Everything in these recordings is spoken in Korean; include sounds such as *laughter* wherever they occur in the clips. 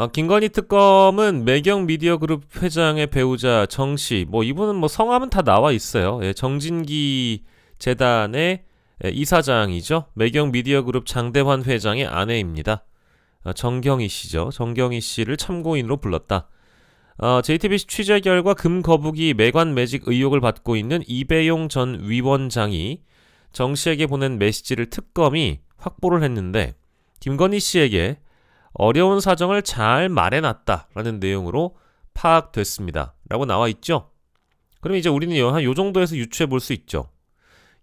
어, 김건희 특검은 매경 미디어 그룹 회장의 배우자 정 씨, 뭐 이분은 뭐 성함은 다 나와 있어요. 예, 정진기 재단의 예, 이사장이죠. 매경 미디어 그룹 장대환 회장의 아내입니다. 어, 정경희 씨죠. 정경희 씨를 참고인으로 불렀다. 어, JTBC 취재 결과 금 거북이 매관 매직 의혹을 받고 있는 이배용 전 위원장이 정 씨에게 보낸 메시지를 특검이 확보를 했는데 김건희 씨에게 어려운 사정을 잘 말해놨다라는 내용으로 파악됐습니다. 라고 나와 있죠. 그럼 이제 우리는 한요 정도에서 유추해 볼 수 있죠.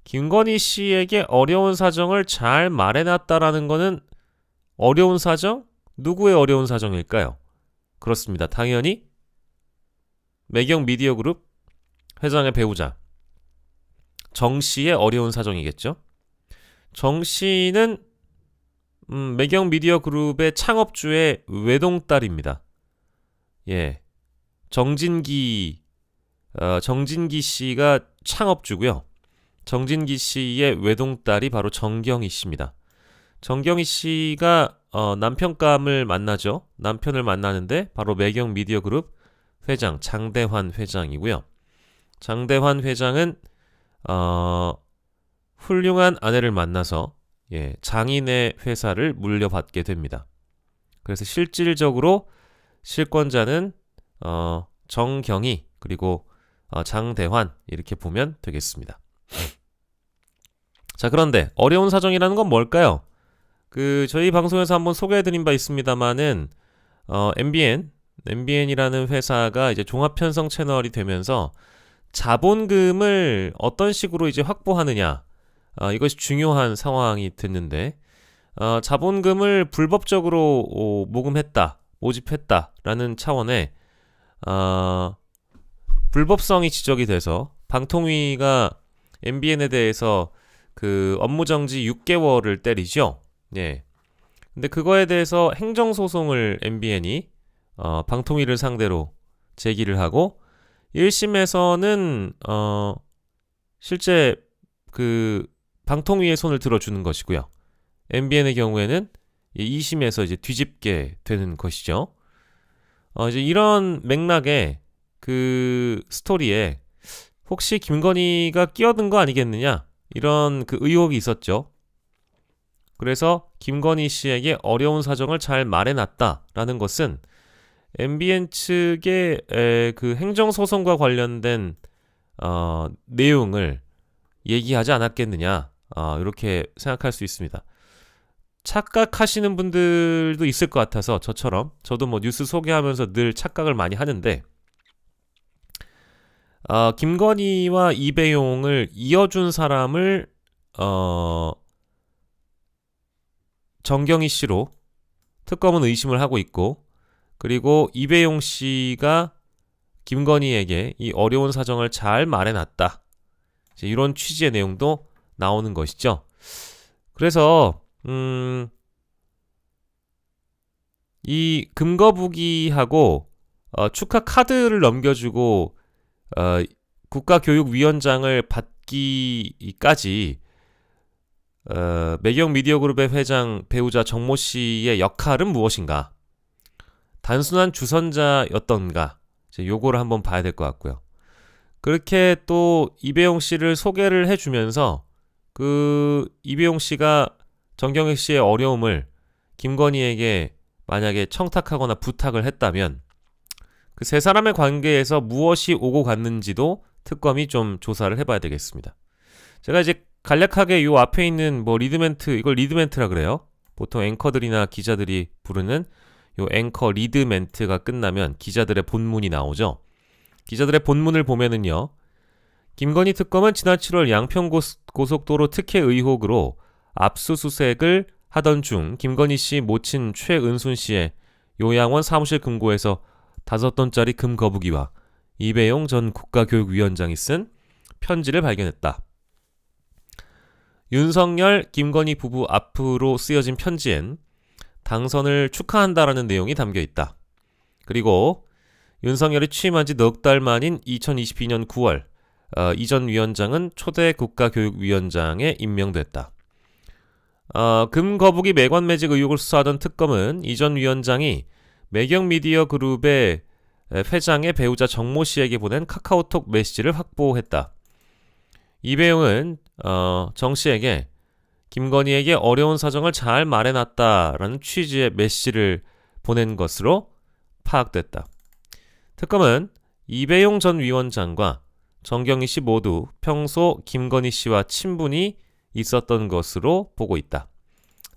김건희 씨에게 어려운 사정을 잘 말해놨다라는 거는 어려운 사정? 누구의 어려운 사정일까요? 그렇습니다. 당연히 매경 미디어 그룹 회장의 배우자 정 씨의 어려운 사정이겠죠. 정 씨는 음, 매경 미디어 그룹의 창업주의 외동딸입니다. 예. 정진기 어, 정진기 씨가 창업주고요. 정진기 씨의 외동딸이 바로 정경희 씨입니다. 정경희 씨가 어, 남편감을 만나죠. 남편을 만나는데 바로 매경 미디어 그룹 회장 장대환 회장이고요. 장대환 회장은 어, 훌륭한 아내를 만나서 예, 장인의 회사를 물려받게 됩니다. 그래서 실질적으로 실권자는 어, 정경희 그리고 어, 장대환 이렇게 보면 되겠습니다. 자 그런데 어려운 사정이라는 건 뭘까요? 그 저희 방송에서 한번 소개해드린 바 있습니다만은 어, MBN MBN이라는 회사가 이제 종합 편성 채널이 되면서 자본금을 어떤 식으로 이제 확보하느냐 어, 이것이 중요한 상황이 됐는데 어, 자본금을 불법적으로 어, 모금했다, 모집했다라는 차원의 어, 불법성이 지적이 돼서 방통위가 MBN에 대해서 그 업무 정지 6개월을 때리죠. 예. 근데 그거에 대해서 행정 소송을 MBN이 어, 방통위를 상대로 제기를 하고 1심에서는 어, 실제 그 방통위의 손을 들어주는 것이고요. MBN의 경우에는 2심에서 이제 뒤집게 되는 것이죠. 어, 이제 이런 맥락의 그 스토리에 혹시 김건희가 끼어든 거 아니겠느냐 이런 그 의혹이 있었죠. 그래서 김건희 씨에게 어려운 사정을 잘 말해놨다라는 것은 MBN 측의 에, 그 행정 소송과 관련된 어, 내용을 얘기하지 않았겠느냐 어, 이렇게 생각할 수 있습니다. 착각하시는 분들도 있을 것 같아서 저처럼 저도 뭐 뉴스 소개하면서 늘 착각을 많이 하는데 어, 김건희와 이배용을 이어준 사람을 어, 정경희 씨로 특검은 의심을 하고 있고 그리고 이배용 씨가 김건희에게 이 어려운 사정을 잘 말해놨다. 이런 취지의 내용도 나오는 것이죠. 그래서 음, 이 금거북이하고 어, 축하 카드를 넘겨주고 어, 국가교육위원장을 받기까지 어, 매경 미디어 그룹의 회장 배우자 정모 씨의 역할은 무엇인가? 단순한 주선자였던가? 이제 요거를 한번 봐야 될 것 같고요. 그렇게 또 이배용 씨를 소개를 해주면서 그 이배용 씨가 정경희 씨의 어려움을 김건희에게 만약에 청탁하거나 부탁을 했다면 그 세 사람의 관계에서 무엇이 오고 갔는지도 특검이 좀 조사를 해봐야 되겠습니다. 제가 이제 간략하게 요 앞에 있는 뭐 리드멘트 이걸 리드멘트라 그래요. 보통 앵커들이나 기자들이 부르는 요 앵커 리드멘트가 끝나면 기자들의 본문이 나오죠. 기자들의 본문을 보면은요. 김건희 특검은 지난 7월 양평 고속도로 특혜 의혹으로 압수수색을 하던 중 김건희 씨 모친 최은순 씨의 요양원 사무실 금고에서 5톤짜리 금 거북이와 이배용 전 국가교육위원장이 쓴 편지를 발견했다. 윤석열, 김건희 부부 앞으로 쓰여진 편지엔 당선을 축하한다라는 내용이 담겨 있다. 그리고 윤석열이 취임한 지 넉 달 만인 2022년 9월 어, 이전 위원장은 초대 국가교육위원장에 임명됐다. 어, 금거북이 매관 매직 의혹을 수사하던 특검은 이전 위원장이 매경 미디어 그룹의 회장의 배우자 정모 씨에게 보낸 카카오톡 메시지를 확보했다. 이배용은 어, 정 씨에게 김건희에게 어려운 사정을 잘 말해놨다라는 취지의 메시지를 보낸 것으로 파악됐다. 특검은 이배용 전 위원장과 정경희 씨 모두 평소 김건희 씨와 친분이 있었던 것으로 보고 있다.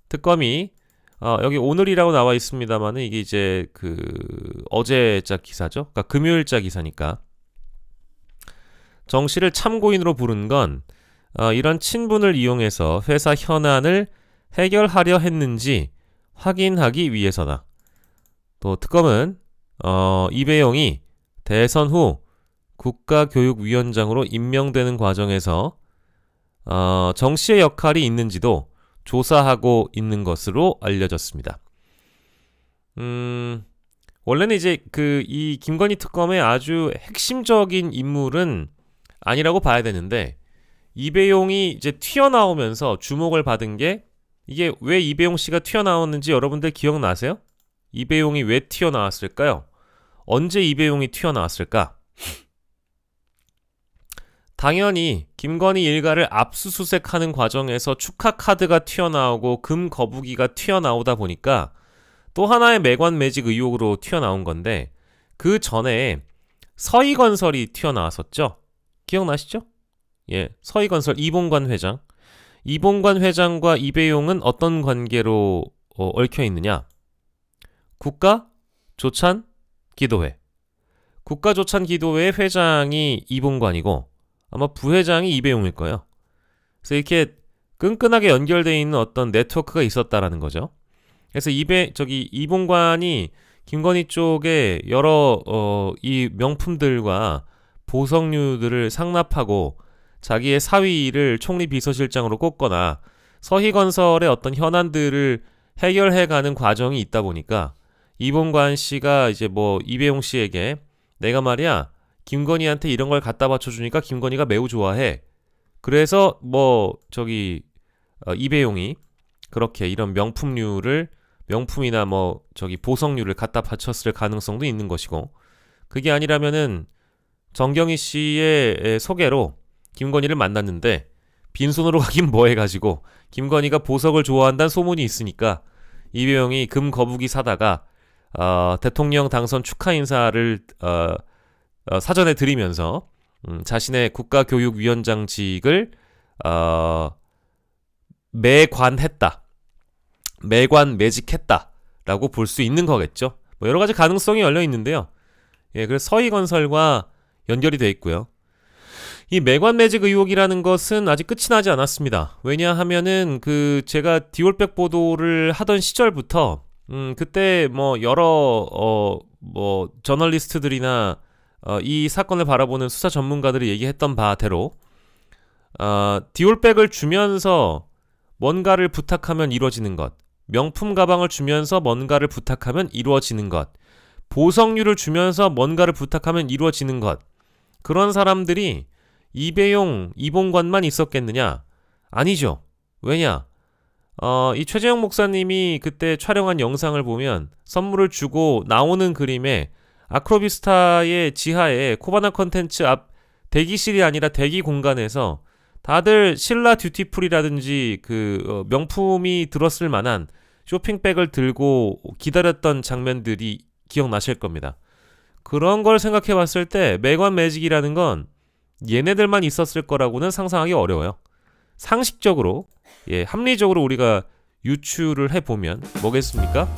특검이 어, 여기 오늘이라고 나와 있습니다만 이게 이제 그 어제자 기사죠. 그러니까 금요일자 기사니까 정 씨를 참고인으로 부른 건 어, 이런 친분을 이용해서 회사 현안을 해결하려 했는지 확인하기 위해서다. 또 특검은 어, 이 배용이 대선 후 국가교육위원장으로 임명되는 과정에서 어, 정 씨의 역할이 있는지도 조사하고 있는 것으로 알려졌습니다. 음, 원래는 이제 그 이 김건희 특검의 아주 핵심적인 인물은 아니라고 봐야 되는데 이배용이 이제 튀어나오면서 주목을 받은 게 이게 왜 이배용 씨가 튀어나왔는지 여러분들 기억나세요? 이배용이 왜 튀어나왔을까요? 언제 이배용이 튀어나왔을까? 당연히 김건희 일가를 압수수색하는 과정에서 축하 카드가 튀어나오고 금 거북이가 튀어나오다 보니까 또 하나의 매관 매직 의혹으로 튀어나온 건데 그 전에 서희건설이 튀어나왔었죠. 기억나시죠? 예, 서희건설 이봉관 회장. 이봉관 회장과 이배용은 어떤 관계로 어, 얽혀 있느냐? 국가 조찬 기도회. 국가 조찬 기도회 회장이 이봉관이고 아마 부회장이 이배용일 거예요. 그래서 이렇게 끈끈하게 연결되어 있는 어떤 네트워크가 있었다라는 거죠. 그래서 이배 저기 이봉관이 김건희 쪽에 여러 어, 이 명품들과 보석류들을 상납하고 자기의 사위를 총리 비서실장으로 꼽거나 서희건설의 어떤 현안들을 해결해가는 과정이 있다 보니까 이봉관 씨가 이제 뭐 이배용 씨에게 내가 말이야 김건희한테 이런 걸 갖다 바쳐주니까 김건희가 매우 좋아해. 그래서 뭐 저기 어, 이배용이 그렇게 이런 명품류를 명품이나 뭐 저기 보석류를 갖다 바쳤을 가능성도 있는 것이고 그게 아니라면은 정경희 씨의 소개로 김건희를 만났는데 빈손으로 *laughs* 가긴 뭐해 가지고 김건희가 보석을 좋아한다는 소문이 있으니까 이배용이 금 거북이 사다가 어, 대통령 당선 축하 인사를 어, 어, 사전에 드리면서 음, 자신의 국가교육위원장직을 어, 매관했다, 매관 매직했다라고 볼 수 있는 거겠죠. 뭐 여러 가지 가능성이 열려 있는데요. 예, 그래서 서희건설과 연결이 돼 있고요. 이 매관 매직 의혹이라는 것은 아직 끝이 나지 않았습니다. 왜냐하면은 그 제가 디올백 보도를 하던 시절부터 음 그때 뭐 여러 어 뭐 저널리스트들이나 어, 이 사건을 바라보는 수사 전문가들이 얘기했던 바대로 어, 디올백을 주면서 뭔가를 부탁하면 이루어지는 것, 명품 가방을 주면서 뭔가를 부탁하면 이루어지는 것, 보석류를 주면서 뭔가를 부탁하면 이루어지는 것, 그런 사람들이 이배용, 이봉관만 있었겠느냐? 아니죠. 왜냐? 어, 이 최재형 목사님이 그때 촬영한 영상을 보면 선물을 주고 나오는 그림에 아크로비스타의 지하에 코바나 컨텐츠 앞 대기실이 아니라 대기 공간에서 다들 신라 듀티풀이라든지 그 어, 명품이 들었을 만한 쇼핑백을 들고 기다렸던 장면들이 기억나실 겁니다. 그런 걸 생각해 봤을 때 매관 매직이라는 건 얘네들만 있었을 거라고는 상상하기 어려워요. 상식적으로, 예, 합리적으로 우리가 유추를 해보면 뭐겠습니까?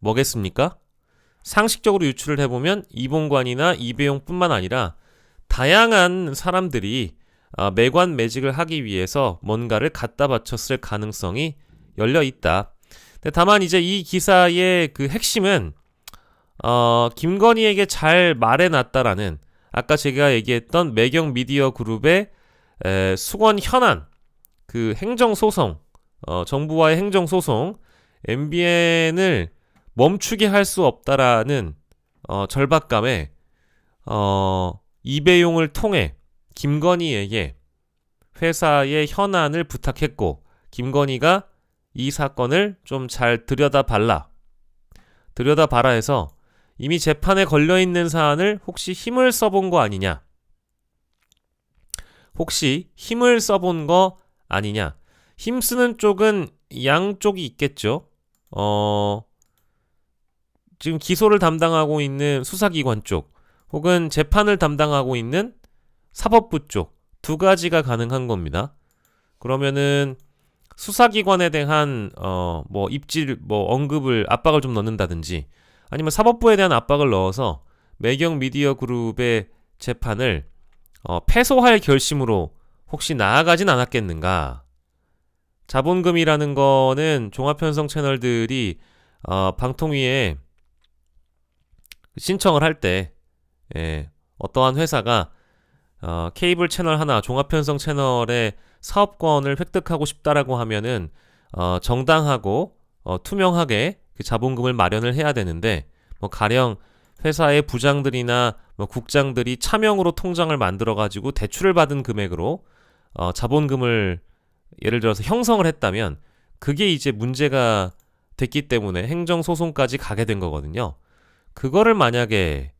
뭐겠습니까? 상식적으로 유추를 해보면 이봉관이나 이배용뿐만 아니라 다양한 사람들이 어, 매관 매직을 하기 위해서 뭔가를 갖다 바쳤을 가능성이 열려 있다. 다만 이제 이 기사의 그 핵심은 어, 김건희에게 잘 말해놨다라는 아까 제가 얘기했던 매경 미디어 그룹의 에, 수건 현안 그 행정 소송 어, 정부와의 행정 소송 MBN을 멈추게 할 수 없다라는 어, 절박감에 어, 이배용을 통해 김건희에게 회사의 현안을 부탁했고 김건희가 이 사건을 좀 잘 들여다발라 들여다봐라 해서 이미 재판에 걸려 있는 사안을 혹시 힘을 써본 거 아니냐? 혹시 힘을 써본 거 아니냐? 힘 쓰는 쪽은 양쪽이 있겠죠. 어, 지금 기소를 담당하고 있는 수사기관 쪽, 혹은 재판을 담당하고 있는 사법부 쪽, 두 가지가 가능한 겁니다. 그러면은 수사기관에 대한 어 뭐 입질 뭐 언급을 압박을 좀 넣는다든지 아니면 사법부에 대한 압박을 넣어서 매경 미디어 그룹의 재판을 어 패소할 결심으로 혹시 나아가진 않았겠는가? 자본금이라는 거는 종합편성 채널들이 어 방통위에 신청을 할 때 예, 어떠한 회사가 어, 케이블 채널 하나 종합편성 채널의 사업권을 획득하고 싶다라고 하면은 어, 정당하고 어, 투명하게 그 자본금을 마련을 해야 되는데 뭐 가령 회사의 부장들이나 뭐 국장들이 차명으로 통장을 만들어 가지고 대출을 받은 금액으로 어, 자본금을 예를 들어서 형성을 했다면 그게 이제 문제가 됐기 때문에 행정 소송까지 가게 된 거거든요. 그거를 만약에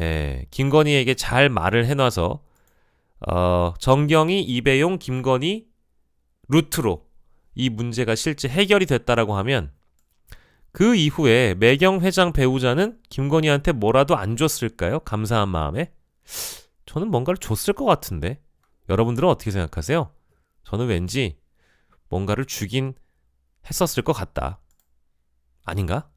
예, 김건희에게 잘 말을 해놔서 어, 정경이, 이배용, 김건희 루트로 이 문제가 실제 해결이 됐다라고 하면 그 이후에 매경 회장 배우자는 김건희한테 뭐라도 안 줬을까요? 감사한 마음에? 저는 뭔가를 줬을 것 같은데 여러분들은 어떻게 생각하세요? 저는 왠지 뭔가를 주긴 했었을 것 같다. 아닌가?